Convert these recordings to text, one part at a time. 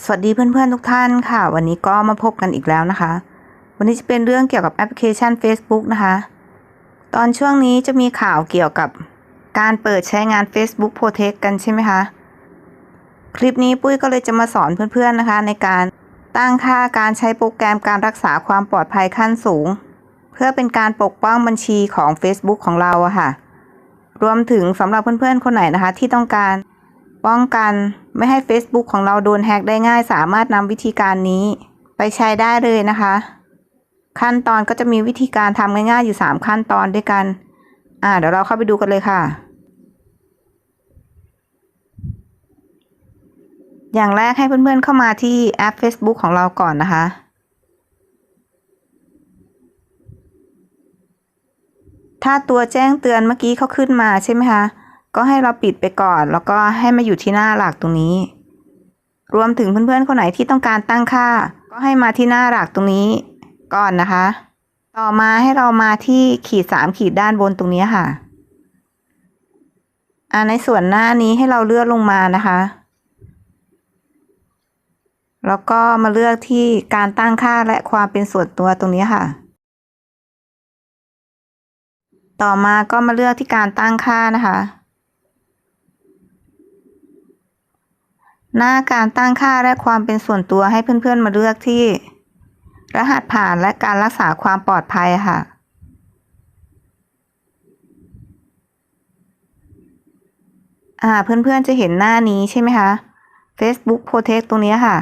สวัสดีเพื่อนๆทุกท่านค่ะ วันนี้ก็มาพบกันอีกแล้วนะคะ วันนี้จะเป็นเรื่องเกี่ยวกับแอปพลิเคชัน Facebook นะคะ ตอนช่วงนี้จะมีข่าวเกี่ยวกับการเปิดใช้งาน Facebook Protect กันใช่ไหมคะ คลิปนี้ปุ้ยก็เลยจะมาสอนเพื่อนๆนะคะ ในการตั้งค่าการใช้โปรแกรมการรักษาความปลอดภัยขั้นสูง เพื่อเป็นการปกป้องบัญชีของ Facebook ของเราอะค่ะ รวมถึงสำหรับเพื่อนๆคนไหนนะคะ ที่ต้องการป้องกัน ไม่ให้ Facebook ของเราโดนแฮกได้ง่าย สามารถนำวิธีการนี้ไปใช้ได้เลยนะคะ ขั้นตอนก็จะมีวิธีการทำง่ายๆอยู่ 3 ขั้นตอนด้วยกัน อ่า เดี๋ยวเราเข้าไปดูกันเลยค่ะ อย่างแรกให้เพื่อนๆเข้ามาที่แอป Facebook ของเราก่อนนะคะถ้าตัวแจ้งเตือนเมื่อกี้เขาขึ้นมาใช่ไหมคะ ก็ให้เราปิดไปก่อน แล้วก็ให้มาอยู่ที่หน้าหลักตรงนี้ รวมถึงเพื่อนๆคนไหนที่ต้องการตั้งค่า ก็ให้มาที่หน้าหลักตรงนี้ก่อนนะคะ ต่อมาให้เรามาที่ขีดสามขีดด้านบนตรงนี้ค่ะอ่าในส่วนหน้านี้ให้เราเลื่อนลงมานะคะแล้วก็มาเลือกที่การตั้งค่าและความเป็นส่วนตัวตรงนี้ค่ะ ต่อมาก็มาเลือกที่การตั้งค่านะคะ หน้าการตั้งค่าและความเป็นส่วนตัวให้เพื่อนๆมาเลือกที่ รหัสผ่านและการรักษาความปลอดภัยค่ะ อ่า เพื่อนๆจะเห็นหน้านี้ใช่ไหมคะ Facebook Protect ตรงนี้ค่ะ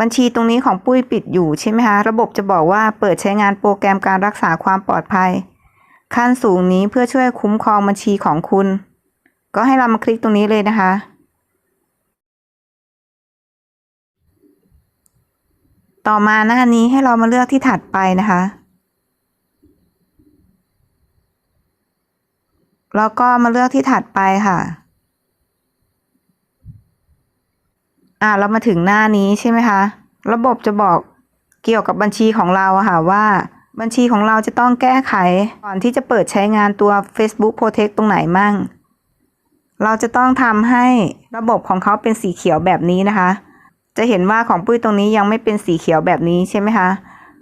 บัญชีตรงนี้ของปุ้ยปิดอยู่ใช่ไหมคะ ระบบจะบอกว่าเปิดใช้งานโปรแกรมการรักษาความปลอดภัย ขั้นสูงนี้เพื่อช่วยคุ้มครองบัญชีของคุณ ก็ให้เรามาคลิกตรงนี้เลยนะคะ ต่อมาหน้านี้ให้เรามาเลือกที่ถัดไปนะคะ แล้วก็มาเลือกที่ถัดไปค่ะ อ่าเรามาถึงหน้านี้ใช่ไหมคะ ระบบจะบอกเกี่ยวกับบัญชีของเราค่ะว่าบัญชีของเราจะต้องแก้ไขก่อนที่จะเปิดใช้งานตัว Facebook Protect ตรงไหนมั่ง เราจะต้องทำให้ระบบของเขาเป็นสีเขียวแบบนี้นะคะ จะเห็นว่าของปุ้ยตรงนี้ยังไม่เป็นสีเขียวแบบนี้ใช่ไหมคะ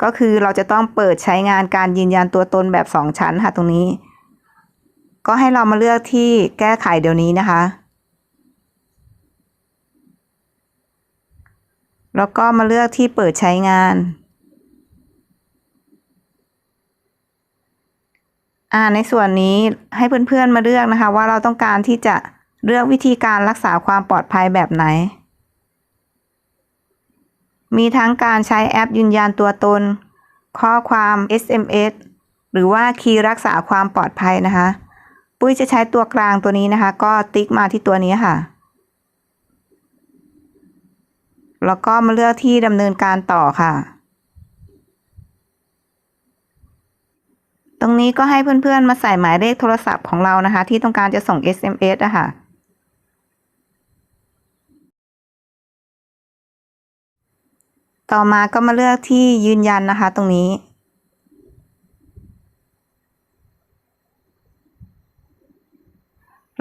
ก็คือเราจะต้องเปิดใช้งานการยืนยันตัวตนแบบสองชั้นค่ะตรงนี้ ก็ให้เรามาเลือกที่แก้ไขเดี๋ยวนี้นะคะ แล้วก็มาเลือกที่เปิดใช้งาน อ่าในส่วนนี้ให้เพื่อนๆมาเลือกนะคะ ว่าเราต้องการที่จะเลือกวิธีการรักษาความปลอดภัยแบบไหน มีทั้งการใช้แอปยืนยันตัวตน ข้อความ SMS หรือว่าคีย์รักษาความปลอดภัยนะคะ ปุ้ยจะใช้ตัวกลางตัวนี้นะคะ ก็ติ๊กมาที่ตัวนี้ค่ะ แล้วก็มาเลือกที่ดำเนินการต่อค่ะ ตรงนี้ก็ให้เพื่อนๆมาใส่หมายเลขโทรศัพท์ของเรานะคะ ที่ต้องการจะส่ง SMS อะค่ะ ต่อมาก็มาเลือกที่ยืนยันนะคะตรงนี้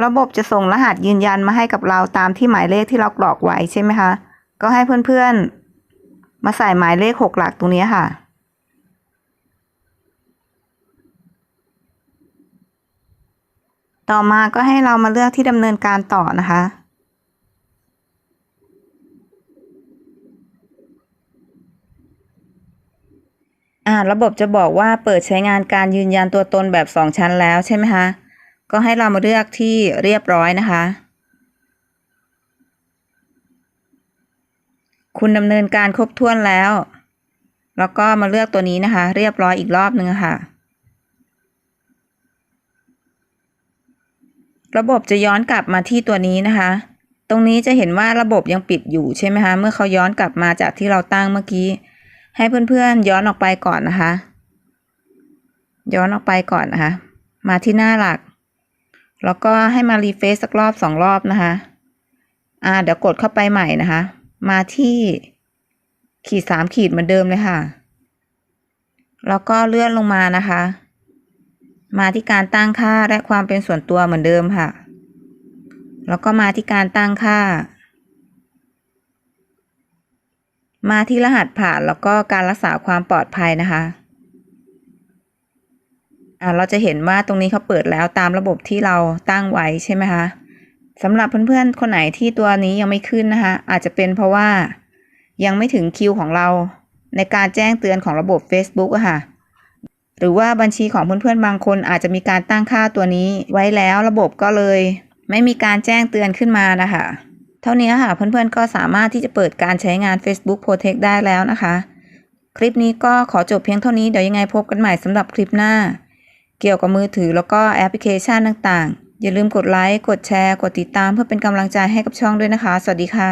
ระบบจะส่งรหัสยืนยันมาให้กับเราตามที่หมายเลขที่เรากรอกไว้ใช่ไหมคะ ก็ให้เพื่อนๆ มาใส่หมายเลขหกหลักตรงนี้ค่ะต่อมาก็ให้เรามาเลือกที่ดำเนินการต่อนะคะ อ่าระบบจะบอกว่าเปิดใช้งานการยืนยันตัวตนแบบสองชั้นแล้วใช่ไหมคะก็ให้เรามาเลือกที่เรียบร้อยนะคะ คุณดำเนินการครบถ้วนแล้ว แล้วก็มาเลือกตัวนี้นะคะ เรียบร้อยอีกรอบนึงะค่ะ ระบบจะย้อนกลับมาที่ตัวนี้นะคะ ตรงนี้จะเห็นว่าระบบยังปิดอยู่ใช่ไหมคะ เมื่อเขาย้อนกลับมาจากที่เราตั้งเมื่อกี้ ให้เพื่อนๆย้อนออกไปก่อนนะคะ ย้อนออกไปก่อนนะคะ มาที่หน้าหลัก แล้วก็ให้มารีเฟซสักรอบสองรอบนะคะ อ่า เดี๋ยวกดเข้าไปใหม่นะคะ มาที่ขีดสามขีดเหมือนเดิมเลยค่ะ แล้วก็เลื่อนลงมานะคะ มาที่การตั้งค่าและความเป็นส่วนตัวเหมือนเดิมค่ะ แล้วก็มาที่การตั้งค่า มาที่รหัสผ่านแล้วก็การรักษาความปลอดภัยนะคะอ่าเราจะเห็นว่าตรงนี้เขาเปิดแล้วตามระบบที่เราตั้งไว้ใช่ไหมคะสำหรับเพื่อนๆ คนไหนที่ตัวนี้ยังไม่ขึ้นนะคะ อาจจะเป็นเพราะว่ายังไม่ถึงคิวของเรา ในการแจ้งเตือนของระบบ Facebook อะค่ะ หรือว่าบัญชีของเพื่อนๆ บางคนอาจจะมีการตั้งค่าตัวนี้ไว้แล้วระบบก็เลย ไม่มีการแจ้งเตือนขึ้นมานะคะ เท่านี้ค่ะเพื่อนๆก็สามารถที่จะเปิดการใช้งาน Facebook Protect ได้แล้วนะคะ คลิปนี้ก็ขอจบเพียงเท่านี้เดี๋ยวยังไงพบกันใหม่สำหรับคลิปหน้า เกี่ยวกับมือถือแล้วก็แอปพลิเคชันต่างๆ อย่าลืมกดไลค์ กดแชร์ กดติดตามเพื่อเป็นกำลังใจให้กับช่องด้วยนะคะ สวัสดีค่ะ